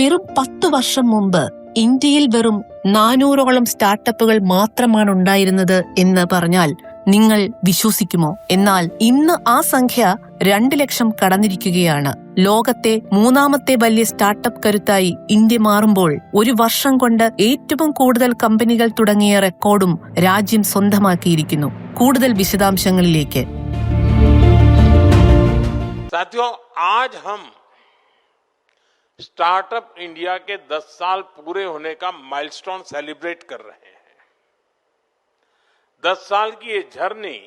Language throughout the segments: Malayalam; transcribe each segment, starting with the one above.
വെറും പത്തു വർഷം മുമ്പ് ഇന്ത്യയിൽ വെറും നാനൂറോളം സ്റ്റാർട്ടപ്പുകൾ മാത്രമാണ് ഉണ്ടായിരുന്നത് എന്ന് പറഞ്ഞാൽ നിങ്ങൾ വിശ്വസിക്കുമോ? എന്നാൽ ഇന്ന് ആ സംഖ്യ രണ്ട് ലക്ഷം കടന്നിരിക്കുകയാണ്. ലോകത്തെ മൂന്നാമത്തെ വലിയ സ്റ്റാർട്ടപ്പ് കരുത്തായി ഇന്ത്യ മാറുമ്പോൾ ഒരു വർഷം കൊണ്ട് ഏറ്റവും കൂടുതൽ കമ്പനികൾ തുടങ്ങിയ റെക്കോർഡും രാജ്യം സ്വന്തമാക്കിയിരിക്കുന്നു. കൂടുതൽ വിശദാംശങ്ങളിലേക്ക്. സാത്യോ ആജ് ഹം स्टार्टअप इंडिया के 10 साल पूरे होने का माइलस्टोन सेलिब्रेट कर रहे हैं। 10 साल की ये जर्नी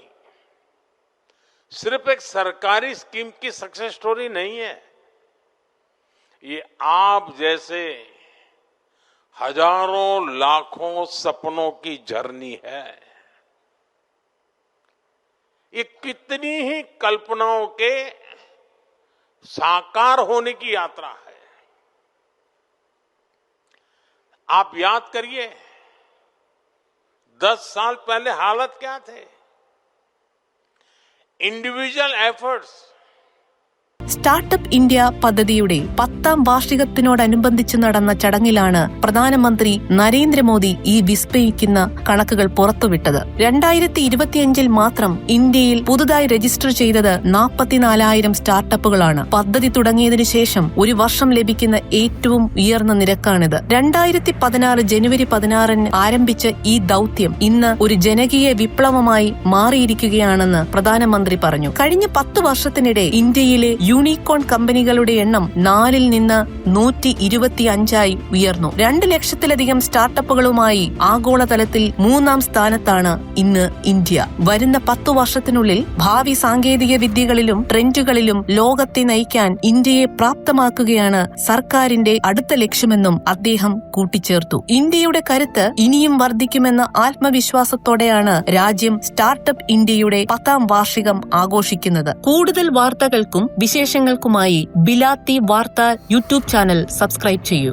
सिर्फ़ एक सरकारी स्कीम की सक्सेस स्टोरी नहीं है। ये आप जैसे हज़ारों लाखों सपनों की जर्नी है। ये कितनी ही कल्पनाओं के साकार होने की यात्रा है। आप याद करिए दस साल पहले हालत क्या थे? इंडिविजुअल एफर्ट्स സ്റ്റാർട്ടപ്പ് ഇന്ത്യ പദ്ധതിയുടെ പത്താം വാർഷികത്തിനോടനുബന്ധിച്ച് നടന്ന ചടങ്ങിലാണ് പ്രധാനമന്ത്രി നരേന്ദ്രമോദി ഈ വിസ്മയിക്കുന്ന കണക്കുകൾ പുറത്തുവിട്ടത്. രണ്ടായിരത്തി ഇരുപത്തിയഞ്ചിൽ മാത്രം ഇന്ത്യയിൽ പുതുതായി രജിസ്റ്റർ ചെയ്തത് നാൽപ്പത്തിനാലായിരം സ്റ്റാർട്ടപ്പുകളാണ്. പദ്ധതി തുടങ്ങിയതിനു ശേഷം ഒരു വർഷം ലഭിക്കുന്ന ഏറ്റവും ഉയർന്ന നിരക്കാണിത്. രണ്ടായിരത്തി പതിനാറ് ജനുവരി പതിനാറിന് ആരംഭിച്ച ഈ ദൗത്യം ഇന്ന് ഒരു ജനകീയ വിപ്ലവമായി മാറിയിരിക്കുകയാണെന്ന് പ്രധാനമന്ത്രി പറഞ്ഞു. കഴിഞ്ഞ പത്ത് വർഷത്തിനിടെ ഇന്ത്യയിലെ യൂണിക്കോൺ കമ്പനികളുടെ എണ്ണം നാലിൽ നിന്ന് നൂറ്റി ഇരുപത്തി അഞ്ചായി ഉയർന്നു. രണ്ട് ലക്ഷത്തിലധികം സ്റ്റാർട്ടപ്പുകളുമായി ആഗോളതലത്തിൽ മൂന്നാം സ്ഥാനത്താണ് ഇന്ന് ഇന്ത്യ. വരുന്ന പത്തു വർഷത്തിനുള്ളിൽ ഭാവി സാങ്കേതിക വിദ്യകളിലും ട്രെൻഡുകളിലും ലോകത്തെ നയിക്കാൻ ഇന്ത്യയെ പ്രാപ്തമാക്കുകയാണ് സർക്കാരിന്റെ അടുത്ത ലക്ഷ്യമെന്നും അദ്ദേഹം കൂട്ടിച്ചേർത്തു. ഇന്ത്യയുടെ കരുത്ത് ഇനിയും വർദ്ധിക്കുമെന്ന ആത്മവിശ്വാസത്തോടെയാണ് രാജ്യം സ്റ്റാർട്ടപ്പ് ഇന്ത്യയുടെ പത്താം വാർഷികം ആഘോഷിക്കുന്നത്. കൂടുതൽ വാർത്തകൾക്കും വിശേഷങ്ങൾക്കുമായി ബിലാത്തി വാർത്ത യൂട്യൂബ് ചാനൽ സബ്സ്ക്രൈബ് ചെയ്യൂ.